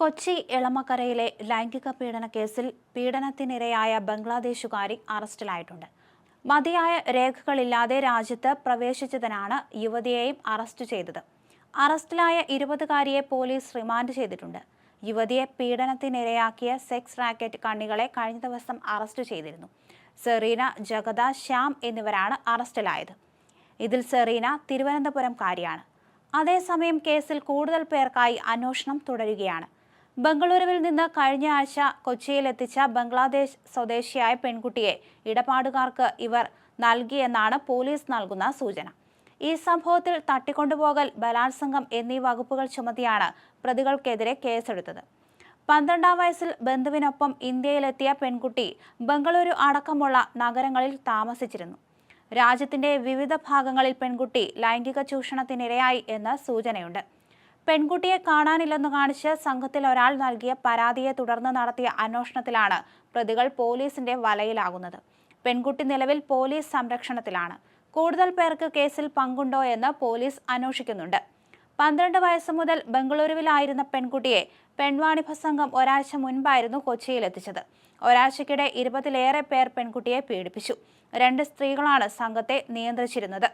കൊച്ചി എളമക്കരയിലെ ലൈംഗിക പീഡന കേസിൽ പീഡനത്തിനിരയായ ബംഗ്ലാദേശുകാരി അറസ്റ്റിലായിട്ടുണ്ട്. മതിയായ രേഖകളില്ലാതെ രാജ്യത്ത് പ്രവേശിച്ചതിനാണ് യുവതിയെയും അറസ്റ്റ് ചെയ്തത്. അറസ്റ്റിലായ ഇരുപതുകാരിയെ പോലീസ് റിമാൻഡ് ചെയ്തിട്ടുണ്ട്. യുവതിയെ പീഡനത്തിനിരയാക്കിയ സെക്സ് റാക്കറ്റ് കണ്ണികളെ കഴിഞ്ഞ ദിവസം അറസ്റ്റ് ചെയ്തിരുന്നു. സെറീന ജഗത ശ്യാം എന്നിവരാണ് അറസ്റ്റിലായത്. ഇതിൽ സെറീന തിരുവനന്തപുരം തിരുവനന്തപുരംകാരിയാണ്. അതേസമയം കേസിൽ കൂടുതൽ പേർക്കായി അന്വേഷണം തുടരുകയാണ്. ബംഗളൂരുവിൽ നിന്ന് കഴിഞ്ഞ ആഴ്ച കൊച്ചിയിലെത്തിച്ച ബംഗ്ലാദേശ് സ്വദേശിയായ പെൺകുട്ടിയെ ഇടപാടുകാർക്ക് ഇവർ നൽകിയെന്നാണ് പോലീസ് നൽകുന്ന സൂചന. ഈ സംഭവത്തിൽ തട്ടിക്കൊണ്ടുപോകൽ ബലാത്സംഗം എന്നീ വകുപ്പുകൾ ചുമത്തിയാണ് പ്രതികൾക്കെതിരെ കേസെടുത്തത്. പന്ത്രണ്ടാം വയസ്സിൽ ബന്ധുവിനൊപ്പം ഇന്ത്യയിലെത്തിയ പെൺകുട്ടി ബംഗളൂരു അടക്കമുള്ള നഗരങ്ങളിൽ താമസിച്ചിരുന്നു. രാജ്യത്തിന്റെ വിവിധ ഭാഗങ്ങളിൽ പെൺകുട്ടി ലൈംഗിക ചൂഷണത്തിനിരയായി എന്ന സൂചനയുണ്ട്. പെൺകുട്ടിയെ കാണാനില്ലെന്ന് കാണിച്ച് സംഘത്തിൽ ഒരാൾ നൽകിയ പരാതിയെ തുടർന്ന് നടത്തിയ അന്വേഷണത്തിലാണ് പ്രതികൾ പോലീസിന്റെ വലയിലാകുന്നത്. പെൺകുട്ടി നിലവിൽ പോലീസ് സംരക്ഷണത്തിലാണ്. കൂടുതൽ പേർക്ക് കേസിൽ പങ്കുണ്ടോ എന്ന് പോലീസ് അന്വേഷിക്കുന്നുണ്ട്. പന്ത്രണ്ട് വയസ്സ് മുതൽ ബംഗളൂരുവിലായിരുന്ന പെൺകുട്ടിയെ പെൺവാണിഭ സംഘം ഒരാഴ്ച മുൻപായിരുന്നു കൊച്ചിയിലെത്തിച്ചത്. ഒരാഴ്ചക്കിടെ ഇരുപതിലേറെ പേർ പെൺകുട്ടിയെ പീഡിപ്പിച്ചു. രണ്ട് സ്ത്രീകളാണ് സംഘത്തെ നിയന്ത്രിച്ചിരുന്നത്.